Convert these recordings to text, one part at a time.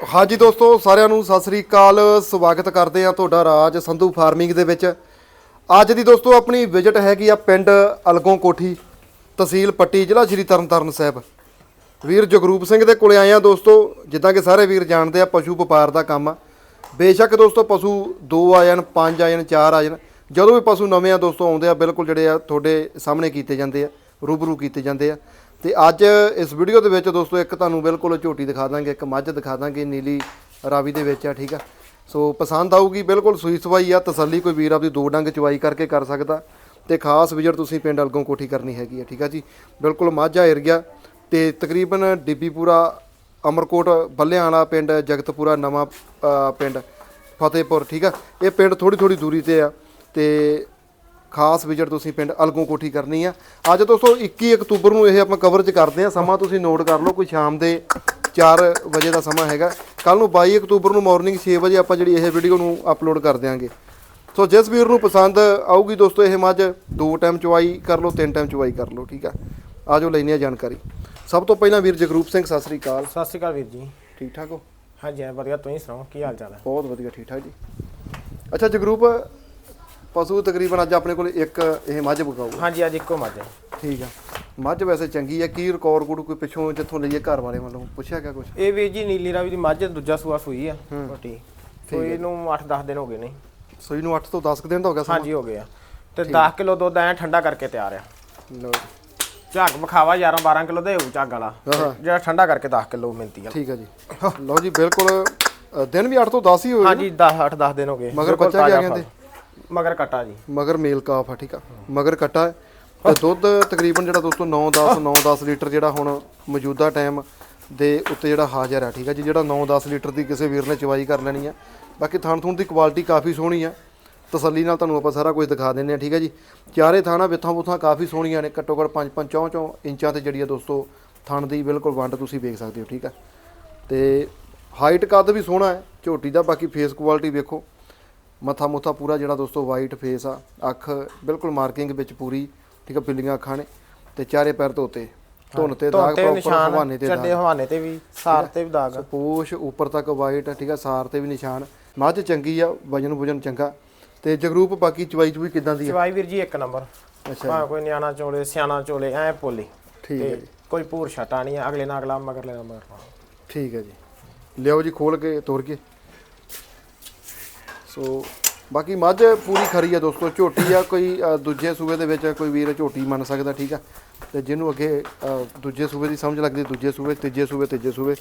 ਹਾਂਜੀ ਦੋਸਤੋ, ਸਾਰਿਆਂ ਨੂੰ ਸਤਿ ਸ੍ਰੀ ਅਕਾਲ। ਸਵਾਗਤ ਕਰਦੇ ਆ ਤੁਹਾਡਾ ਰਾਜ ਸੰਧੂ ਫਾਰਮਿੰਗ ਦੇ ਵਿੱਚ। ਅੱਜ ਦੀ ਦੋਸਤੋ, ਆਪਣੀ ਵਿਜ਼ਿਟ ਹੈਗੀ ਆ ਪਿੰਡ ਅਲਗੋਂ ਕੋਠੀ, ਤਹਿਸੀਲ ਪੱਟੀ, ਜ਼ਿਲ੍ਹਾ ਸ਼੍ਰੀ ਤਰਨਤਾਰਨ ਸਾਹਿਬ। ਵੀਰ ਜਗਰੂਪ ਸਿੰਘ ਦੇ ਕੋਲੇ ਆਏ ਆ ਦੋਸਤੋ, ਜਿੱਦਾਂ ਕਿ ਸਾਰੇ ਵੀਰ ਜਾਣਦੇ ਆ, ਪਸ਼ੂ ਵਪਾਰ ਦਾ ਕੰਮ ਆ। ਬੇਸ਼ੱਕ ਦੋਸਤੋ, ਪਸ਼ੂ 2 ਆ ਜਾਣ 5 ਆ ਜਾਣ 4 ਆ ਜਾਣ, ਜਦੋਂ ਵੀ ਪਸ਼ੂ ਨਵੇਂ ਆ ਦੋਸਤੋ, ਆਉਂਦੇ ਆ, ਬਿਲਕੁਲ ਜਿਹੜੇ ਆ ਤੁਹਾਡੇ ਸਾਹਮਣੇ ਕੀਤੇ ਜਾਂਦੇ ਆ, ਰੂਬਰੂ ਕੀਤੇ ਜਾਂਦੇ ਆ। ਤੇ ਅੱਜ ਇਸ ਵੀਡੀਓ ਦੇ ਵਿੱਚ ਦੋਸਤੋ ਇੱਕ ਤੁਹਾਨੂੰ ਬਿਲਕੁਲ ਝੋਟੀ ਦਿਖਾ ਦਾਂਗੇ, ਇੱਕ ਮੱਝ ਦਿਖਾ ਦਾਂਗੇ, ਨੀਲੀ ਰਾਵੀ ਦੇ ਵਿੱਚ ਆ, ਠੀਕ ਆ? ਸੋ ਪਸੰਦ ਆਊਗੀ, ਬਿਲਕੁਲ ਸੂਈ ਸਵਾਈ ਆ, ਤਸੱਲੀ ਕੋਈ ਵੀਰ ਆਪਦੀ ਦੋ ਡੰਗ ਚਵਾਈ ਕਰਕੇ ਕਰ ਸਕਦਾ। ਤੇ ਖਾਸ ਵਿਜ਼ਿਟ ਤੁਸੀਂ ਪਿੰਡ ਅਲਗੋਂ ਕੋਠੀ ਕਰਨੀ ਹੈਗੀ ਆ, ਠੀਕ ਆ ਜੀ? ਬਿਲਕੁਲ ਮਾਝਾ ਏਰੀਆ। ਤੇ ਤਕਰੀਬਨ ਡਿੱਬੀਪੁਰਾ, ਅਮਰਕੋਟ ਬੱਲਿਆਂ ਵਾਲਾ ਪਿੰਡ, ਜਗਤਪੁਰਾ, ਨਵਾਂ ਪਿੰਡ, ਫਤਿਹਪੁਰ, ਠੀਕ ਆ? ਇਹ ਪਿੰਡ ਥੋੜੀ ਥੋੜੀ ਦੂਰੀ ਤੇ ਆ। ਤੇ ਖਾਸ ਵਿਜ਼ਿਟ ਤੁਸੀਂ ਪਿੰਡ ਅਲਗੋਂ ਕੋਠੀ ਕਰਨੀ ਆ। ਅੱਜ ਦੋਸਤੋ 21 ਅਕਤੂਬਰ ਨੂੰ ਇਹ ਆਪਾਂ ਕਵਰੇਜ ਕਰਦੇ ਆ। ਸਮਾਂ ਤੁਸੀਂ ਨੋਟ ਕਰ ਲਓ ਕੋਈ ਸ਼ਾਮ ਦੇ 4 ਵਜੇ ਦਾ ਸਮਾਂ ਹੈਗਾ। ਕੱਲ ਨੂੰ 22 ਅਕਤੂਬਰ ਨੂੰ ਮਾਰਨਿੰਗ 6 ਵਜੇ ਆਪਾਂ ਜਿਹੜੀ ਇਹ ਵੀਡੀਓ ਨੂੰ ਅਪਲੋਡ ਕਰ ਦਿਆਂਗੇ। ਸੋ ਜਿਸ ਵੀਰ ਨੂੰ ਪਸੰਦ ਆਊਗੀ ਦੋਸਤੋ ਇਹ ਮੱਝ ਦੋ ਟਾਈਮ ਚਵਾਈ ਕਰ ਲਓ ਤਿੰਨ ਟਾਈਮ ਚਵਾਈ ਕਰ ਲਓ ਠੀਕ ਆ? ਆਜੋ ਲੈਣੀ ਆ ਜਾਣਕਾਰੀ। ਸਭ ਤੋਂ ਪਹਿਲਾਂ ਵੀਰ ਜਗਰੂਪ ਸਿੰਘ ਸਤਿ ਸ੍ਰੀ ਅਕਾਲ। ਸਤਿ ਸ਼੍ਰੀ ਅਕਾਲ ਵੀਰ ਜੀ। ਠੀਕ ਠਾਕ ਹੋ? ਹਾਂਜੀ ਵਧੀਆ ਤੁਸੀਂ ਸੁਣਾਓ ਕੀ ਹਾਲ ਚਾਲ ਹੈ ਬਹੁਤ ਵਧੀਆ ਠੀਕ ਠਾਕ ਜੀ। ਅੱਛਾ ਜਗਰੂਪ ਪਸ਼ੂ ਤਕਰੀਬਨ ਅੱਜ ਆਪਣੇ ਕੋਲ ਇੱਕ ਇਹ ਮੱਝ ਬਕਾਊ ਹਾਂਜੀ ਅੱਜ ਇੱਕੋ ਮੱਝ ਹੈ। ਠੀਕ ਆ। ਮੱਝ ਵੈਸੇ ਚੰਗੀ ਆ ਕੀ ਰਿਕਾਰਡ ਕੋਡ ਕੋਈ ਪਿੱਛੋਂ ਜਿੱਥੋਂ ਲਈਏ ਘਰ ਵਾਲੇ ਵੱਲੋਂ? ਪੁੱਛਿਆ ਗਿਆ ਕੁਝ ਇਹ ਜੀ ਨੀਲੀ ਰਾਵੀ ਦੀ ਮੱਝ ਦੂਜਾ ਸੂਆ ਸੂਈ ਆ ਛੋਟੀ ਸੂਈ ਇਹਨੂੰ 8-10 ਦਿਨ ਹੋ ਗਏ ਨੇ। ਸੋਈ ਨੂੰ 8 ਤੋਂ 10 ਕੁ ਦਿਨ ਦਾ ਹੋ ਗਿਆ ਹਾਂਜੀ ਹੋ ਗਏ ਆ। ਤੇ 10 ਕਿਲੋ ਦੁੱਧ ਐ ਠੰਡਾ ਕਰਕੇ ਤਿਆਰ ਆ। ਜੀ। ਝੱਗ ਵਿਖਾਵਾ 11-12 ਕਿਲੋ ਦੇ ਹੋਊ ਝੱਗ ਵਾਲਾ। ਜਿਹੜਾ ਠੰਡਾ ਕਰਕੇ 10 ਕਿਲੋ ਮਿਲਦੀ ਆ। ਠੀਕ ਆ ਜੀ। ਲਓ ਜੀ ਬਿਲਕੁਲ ਦਿਨ ਵੀ 8 ਤੋਂ 10 ਹੀ ਹੋਏ ਹਾਂਜੀ 10 8-10 ਦਿਨ ਹੋ ਗਏ। ਮਗਰ ਬੱਚਾ ਕਿਆ ਤਾਜ਼ਾ ਕਹਿੰਦੇ? ਮਗਰ ਕਟਾ ਜੀ। ਮਗਰ ਮੇਲ ਕਾਫ ਆ ਠੀਕ ਆ। ਮਗਰ ਕੱਟਾ ਤੇ ਦੁੱਧ ਤਕਰੀਬਨ ਜਿਹੜਾ ਦੋਸਤੋ 9 10 9 10 ਲੀਟਰ ਜਿਹੜਾ ਹੁਣ ਮੌਜੂਦਾ ਟਾਈਮ ਦੇ ਉੱਤੇ ਜਿਹੜਾ ਹਾਜ਼ਰ ਆ ਠੀਕ ਆ ਜੀ। ਜਿਹੜਾ 9 10 ਲੀਟਰ ਦੀ ਕਿਸੇ ਵੀਰ ਨੇ ਚਵਾਈ ਕਰ ਲੈਣੀ ਆ। ਬਾਕੀ ਥਣ ਥੁਣ ਦੀ ਕੁਆਲਿਟੀ ਕਾਫੀ ਸੋਹਣੀ ਆ। ਤਸੱਲੀ ਨਾਲ ਤੁਹਾਨੂੰ ਆਪਾਂ ਸਾਰਾ ਕੁਝ ਦਿਖਾ ਦਿੰਦੇ ਆ ਠੀਕ ਆ ਜੀ। ਚਾਰੇ ਥਾਣਾ ਵਿੱਥਾਂ ਬੁੱਥਾਂ ਕਾਫੀ ਸੋਹਣੀਆਂ ਨੇ। ਘੱਟੋ ਘੱਟ 5 5 ਚੌਂ ਚੌਂ ਇੰਚਾਂ ਤੇ ਜਿਹੜੀ ਆ ਦੋਸਤੋ ਥਣ ਦੀ ਬਿਲਕੁਲ ਵੰਡ ਤੁਸੀਂ ਵੇਖ ਸਕਦੇ ਹੋ ਠੀਕ ਆ। ਤੇ ਹਾਈਟ ਕੱਦ ਵੀ ਸੋਹਣਾ ਹੈ ਝੋਟੀ ਦਾ ਬਾਕੀ ਫੇਸ ਕੁਆਲਿਟੀ ਵੇਖੋ। ਮੱਥਾ ਮੁੱਥਾ ਪੂਰਾ ਜਿਹੜਾ ਦੋਸਤੋ ਵਾਈਟ ਫੇਸ ਆ ਅੱਖ ਬਿਲਕੁਲ ਮਾਰਕਿੰਗ ਵਿੱਚ ਪੂਰੀ ਠੀਕ ਆ ਬਿੱਲੀਆਂ ਅੱਖਾਂ ਨੇ ਤੇ ਚਾਰੇ ਪੈਰ ਧੋਤੇ ਧੁੰਨ ਤੇ ਦਾਗ ਪ੍ਰੋਪਰ ਹਵਾਨੇ ਤੇ ਚੱਡੇ ਹਵਾਨੇ ਤੇ ਵੀ ਸਾਰ ਤੇ ਵੀ ਦਾਗ। ਪੋਸ਼ ਉੱਪਰ ਤੱਕ ਵਾਈਟ ਠੀਕ ਆ ਸਾਰ ਤੇ ਵੀ ਨਿਸ਼ਾਨ। ਮੱਝ ਚੰਗੀ ਆ ਵਜਨ ਵਜਨ ਚੰਗਾ। ਤੇ ਜਗਰੂਪ ਬਾਕੀ ਚਵਾਈ ਚੂਈ ਕਿਦਾਂ ਦੀ ਆ? ਚਵਾਈ ਵੀਰ ਜੀ ਇੱਕ ਨੰਬਰ। ਅੱਛਾ। ਭਾਵੇਂ ਕੋਈ ਨਿਆਣਾ ਚੋਲੇ ਸਿਆਣਾ ਚੋਲੇ ਐ ਪੋਲੀ। ਠੀਕ ਹੈ ਜੀ। ਕੋਈ ਪੂਰ ਛਟਾ ਨਹੀਂ ਅਗਲੇ ਨਾਲ ਅਗਲਾ ਮਗਰ ਲੈਣਾ ਮਗਰ ਠੀਕ ਹੈ ਜੀ। ਲਿਆਓ ਜੀ ਖੋਲ ਕੇ ਤੋਰ ਕੇ। ਸੋ ਬਾਕੀ ਮੱਝ ਪੂਰੀ ਖਰੀ ਆ ਦੋਸਤੋ ਝੋਟੀ ਆ ਕੋਈ ਦੂਜੇ ਸੂਬੇ ਦੇ ਵਿੱਚ ਕੋਈ ਵੀਰ ਝੋਟੀ ਮੰਨ ਸਕਦਾ ਠੀਕ ਆ? ਤੇ ਜਿਹਨੂੰ ਅੱਗੇ ਦੂਜੇ ਸੂਬੇ ਦੀ ਸਮਝ ਲੱਗਦੀ ਦੂਜੇ ਸੂਬੇ ਤੀਜੇ ਸੂਬੇ ਤੀਜੇ ਸੂਬੇ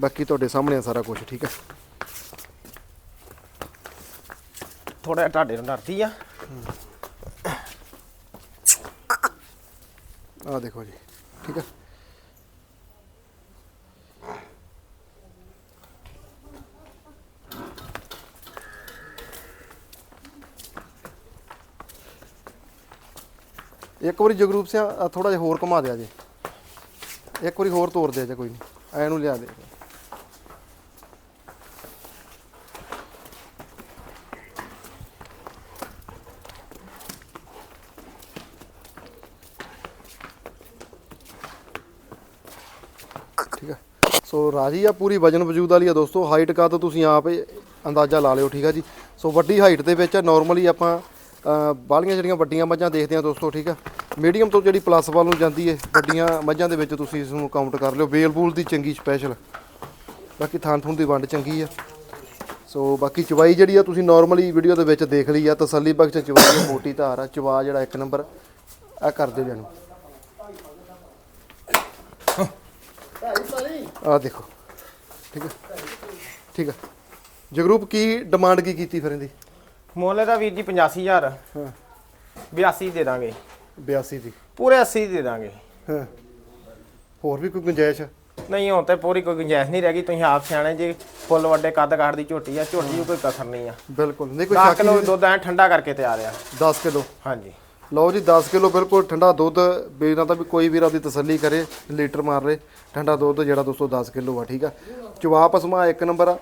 ਬਾਕੀ ਤੁਹਾਡੇ ਸਾਹਮਣੇ ਆ ਸਾਰਾ ਕੁਝ ਠੀਕ ਆ? ਥੋੜਾ ਢਾਡੇ ਨੂੰ ਡਰਦੀ ਆ। ਆ ਦੇਖੋ ਜੀ ਠੀਕ ਆ? ਇੱਕ ਵਾਰੀ ਜਗਰੂਪ ਸਿੰਘ ਥੋੜਾ ਜਿਹਾ ਹੋਰ ਘੁਮਾ ਦਿਆ ਜੇ। ਇੱਕ ਵਾਰੀ ਹੋਰ ਤੋੜ ਦੇ ਜੇ ਕੋਈ ਨਹੀਂ। ਐ ਨੂੰ ਲਿਆ ਦੇ। ਠੀਕ ਹੈ ਸੋ ਰਾਜੀ ਆ ਪੂਰੀ ਵਜਨ ਵਜੂਦ ਵਾਲੀ ਆ ਦੋਸਤੋ। ਹਾਈਟ ਕਾ ਤਾਂ ਤੁਸੀਂ ਆਪ ਅੰਦਾਜ਼ਾ ਲਾ ਲਿਓ, ਠੀਕ ਆ ਜੀ। ਸੋ ਵੱਡੀ ਹਾਈਟ ਦੇ ਵਿੱਚ ਨਾਰਮਲੀ ਆਪਾਂ ਅਹ, ਬਾਹਲੀਆਂ ਜਿਹੜੀਆਂ ਵੱਡੀਆਂ ਮੱਝਾਂ ਦੇਖਦੇ ਆ ਦੋਸਤੋ ਠੀਕ ਆ? ਮੀਡੀਅਮ ਤੋਂ ਜਿਹੜੀ ਪਲੱਸ ਵੱਲ ਨੂੰ ਜਾਂਦੀ ਹੈ ਵੱਡੀਆਂ ਮੱਝਾਂ ਦੇ ਵਿੱਚ ਤੁਸੀਂ ਇਸ ਨੂੰ ਕਾਊਂਟ ਕਰ ਲਿਓ। ਵੇਲਬੂਲ ਦੀ ਚੰਗੀ ਸਪੈਸ਼ਲ ਬਾਕੀ ਥਾਂ ਥੂਣ ਦੀ ਵੰਡ ਚੰਗੀ ਆ। ਸੋ ਬਾਕੀ ਚਵਾਈ ਜਿਹੜੀ ਆ ਤੁਸੀਂ ਨਾਰਮਲੀ ਵੀਡੀਓ ਦੇ ਵਿੱਚ ਦੇਖ ਲਈ ਆ ਤਸੱਲੀ ਬਖਸ਼ ਚਵਾਈ ਆ, ਮੋਟੀ ਧਾਰ ਆ ਚਵਾ ਜਿਹੜਾ ਇੱਕ ਨੰਬਰ ਆ ਕਰ ਦਿਓ ਜਾਨੂੰ ਆ ਦੇਖੋ ਠੀਕ ਹੈ ਠੀਕ ਹੈ ਜਗਰੂਪ ਕੀ ਡਿਮਾਂਡ ਕੀ ਕੀਤੀ ਫਿਰ ਇਹਦੀ? ਮੁੱਲ ਦਾ ਵੀਰ ਜੀ 85000 ਹਾਂ। 82 ਦੇ ਦਾਂਗੇ। 82 ਦੀ। ਪੂਰੇ 80 ਦੇ ਦਾਂਗੇ। ਹਾਂ। ਹੋਰ ਵੀ ਕੋਈ ਗੁੰਜਾਇਸ਼? ਨਹੀਂ ਹੁਣ ਤੇ ਪੂਰੀ ਕੋਈ ਗੁੰਜਾਇਸ਼ ਨਹੀਂ ਰਹਿ ਗਈ। ਤੁਸੀਂ ਆਪ ਸਿਆਣੇ ਜੀ ਫੁੱਲ ਵੱਡੇ ਕੱਦ ਕਾਠ ਦੀ ਝੋਟੀ ਆ ਝੋਟੀ ਨੂੰ ਕੋਈ ਕਸਰ ਨਹੀਂ ਆ। ਬਿਲਕੁਲ। ਨਹੀਂ ਕੋਈ 10 ਸ਼ੱਕ ਕਿਲੋ ਨਹੀਂ। ਦੁੱਧ ਐ ਠੰਡਾ ਕਰਕੇ ਤਿਆਰ ਆ। 10 ਕਿਲੋ? ਹਾਂਜੀ। ਲਓ ਜੀ 10 ਕਿਲੋ ਬਿਲਕੁਲ ਠੰਡਾ ਦੁੱਧ। ਬੇਨਾ ਤਾਂ ਵੀ ਕੋਈ ਵੀਰ ਆਪਦੀ ਤਸੱਲੀ ਕਰੇ ਲੀਟਰ ਮਾਰ ਲੇ। ਠੰਡਾ ਦੁੱਧ ਜਿਹੜਾ ਦੋਸਤੋ 10 ਕਿਲੋ ਆ ਠੀਕ ਆ। ਚਵਾ ਪਸਮਾ ਇੱਕ ਨੰਬਰ ਆ।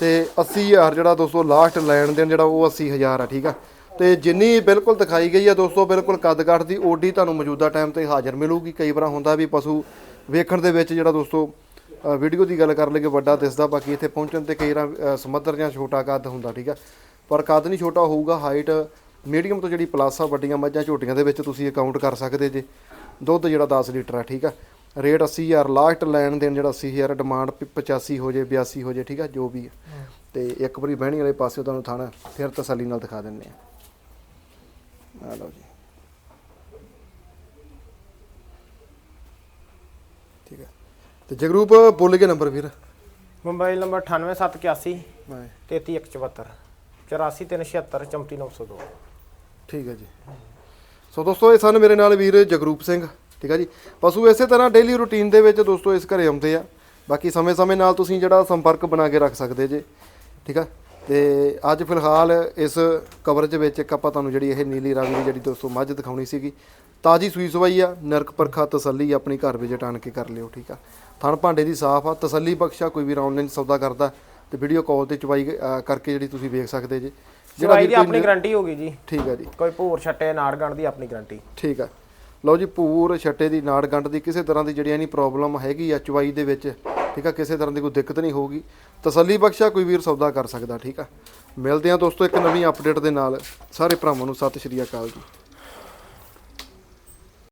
ਤੇ 80000 ਜਿਹੜਾ ਦੋਸਤੋ ਲਾਸਟ ਲੈਣ ਦੇਣ ਜਿਹੜਾ ਉਹ 80000 ਆ, ਠੀਕ ਆ? ਤੇ ਜਿੰਨੀ ਬਿਲਕੁਲ ਦਿਖਾਈ ਗਈ ਆ ਦੋਸਤੋ, ਬਿਲਕੁਲ ਕੱਦ ਕੱਟ ਦੀ ਓਡੀ ਤੁਹਾਨੂੰ ਮੌਜੂਦਾ ਟਾਈਮ ਤੇ ਹਾਜ਼ਰ ਮਿਲੂਗੀ। ਕਈ ਵਾਰ ਹੁੰਦਾ ਵੀ ਪਸ਼ੂ ਵੇਖਣ ਦੇ ਵਿੱਚ ਜਿਹੜਾ ਦੋਸਤੋ ਵੀਡੀਓ ਦੀ ਗੱਲ ਕਰ ਲਈਏ ਵੱਡਾ ਦਿਸਦਾ, ਬਾਕੀ ਇੱਥੇ ਪਹੁੰਚਣ ਤੇ ਕਈ ਵਾਰ ਸਮੱਧਰ ਜਾਂ ਛੋਟਾ ਕੱਦ ਹੁੰਦਾ, ਠੀਕ ਆ? ਪਰ ਕੱਦ ਨਹੀਂ ਛੋਟਾ ਹੋਊਗਾ ਹਾਈਟ ਮੀਡੀਅਮ ਤੋਂ ਜਿਹੜੀ ਪਲੱਸ ਆ, ਵੱਡੀਆਂ ਮੱਝਾਂ ਝੋਟੀਆਂ ਦੇ ਵਿੱਚ ਤੁਸੀਂ ਅਕਾਊਂਟ ਕਰ ਸਕਦੇ ਜੇ। ਦੁੱਧ ਜਿਹੜਾ 10 ਲੀਟਰ ਆ, ਠੀਕ ਆ? ਰੇਟ 80000 ਲਾਸਟ ਲੈਣ ਦੇਣ ਜਿਹੜਾ 80000 ਡਿਮਾਂਡ 85 ਹੋ ਜੇ 82 ਹੋ ਜੇ ਠੀਕ ਆ ਜੋ ਵੀ ਆ। ਤੇ ਇੱਕ ਵਾਰੀ ਬਹਿਣੀ ਵਾਲੇ ਪਾਸੇ ਤੁਹਾਨੂੰ ਥਾਣਾ ਫਿਰ ਤਸੱਲੀ ਨਾਲ ਦਿਖਾ ਦਿੰਨੇ ਆ ਆ ਲਓ ਜੀ। ਠੀਕ ਹੈ ਤੇ ਜਗਰੂਪ ਬੋਲ ਕੇ ਨੰਬਰ ਵੀਰ ਮੋਬਾਈਲ ਨੰਬਰ 98781 ਹਾਂ। 3374 84376 34902 ਠੀਕ ਹੈ ਜੀ। ਸੋ ਦੋਸਤੋ ਇਹ ਸਨ ਮੇਰੇ ਨਾਲ ਵੀਰ ਜਗਰੂਪ ਸਿੰਘ। ਠੀਕ ਹੈ ਜੀ? ਪਸ਼ੂ ਇਸੇ ਤਰ੍ਹਾਂ ਡੇਲੀ ਰੂਟੀਨ ਦੇ ਵਿੱਚ ਦੋਸਤੋ ਇਸ ਘਰੇ ਆਉਂਦੇ ਆ। ਬਾਕੀ ਸਮੇਂ-ਸਮੇਂ ਨਾਲ ਤੁਸੀਂ ਜਿਹੜਾ ਸੰਪਰਕ ਬਣਾ ਕੇ ਰੱਖ ਸਕਦੇ ਜੇ ਠੀਕ ਆ? ਤੇ ਅੱਜ ਫਿਲਹਾਲ ਇਸ ਕਵਰੇਜ ਵਿੱਚ ਇੱਕ ਆਪਾਂ ਤੁਹਾਨੂੰ ਜਿਹੜੀ ਇਹ ਨੀਲੀ ਰਾਵੀ ਦੀ ਜਿਹੜੀ ਦੋਸਤੋ ਮੱਝ ਦਿਖਾਉਣੀ ਸੀਗੀ ਤਾਜੀ ਸੂਈ ਸਵਾਈ ਆ ਨਰਕ ਪਰਖਾ ਤਸੱਲੀ ਆਪਣੀ ਘਰ ਵਿਜਟ ਆਣ ਕੇ ਕਰ ਲਿਓ ਠੀਕ ਆ? ਥਣ ਭਾਂਡੇ ਦੀ ਸਾਫ਼ ਆ ਤਸੱਲੀ ਬਖਸ਼ਾ ਕੋਈ ਵੀਰ ਆਨਲਾਈਨ ਸੌਦਾ ਕਰਦਾ ਤੇ ਵੀਡੀਓ ਕਾਲ ਤੇ ਚਵਾਈ ਕਰਕੇ ਜਿਹੜੀ ਤੁਸੀਂ ਵੇਖ ਸਕਦੇ ਜੇ। ਜਿਹੜਾ ਦੀ ਆਪਣੀ ਗਾਰੰਟੀ ਹੋਗੀ ਜੀ। ਠੀਕ ਆ ਜੀ। ਕੋਈ ਭੂਰ ਛੱਟੇ ਨਾੜਗਣ ਦੀ ਆਪਣੀ ਗਾਰੰਟੀ ਠੀਕ ਆ। ਲਓ ਜੀ ਪੂਰ ਛੱਟੇ ਦੀ, ਨਾੜ ਗੰਢ ਦੀ ਕਿਸੇ ਤਰ੍ਹਾਂ ਦੀ ਜਿਹੜੀ ਨਹੀਂ ਪ੍ਰੋਬਲਮ ਹੈਗੀ ਆ ਚਵਾਈ ਦੇ ਵਿੱਚ, ਠੀਕ ਆ, ਕਿਸੇ ਤਰ੍ਹਾਂ ਦੀ ਕੋਈ ਦਿੱਕਤ ਨਹੀਂ ਹੋਊਗੀ। ਤਸੱਲੀ ਬਖਸ਼ਾ ਕੋਈ ਵੀਰ ਸੌਦਾ ਕਰ ਸਕਦਾ, ਠੀਕ ਆ। ਮਿਲਦੇ ਆ ਦੋਸਤੋ ਇੱਕ ਨਵੀਂ ਅਪਡੇਟ ਦੇ ਨਾਲ। ਸਾਰੇ ਭਰਾਵਾਂ ਨੂੰ ਸਤਿ ਸ਼੍ਰੀ ਅਕਾਲ ਜੀ।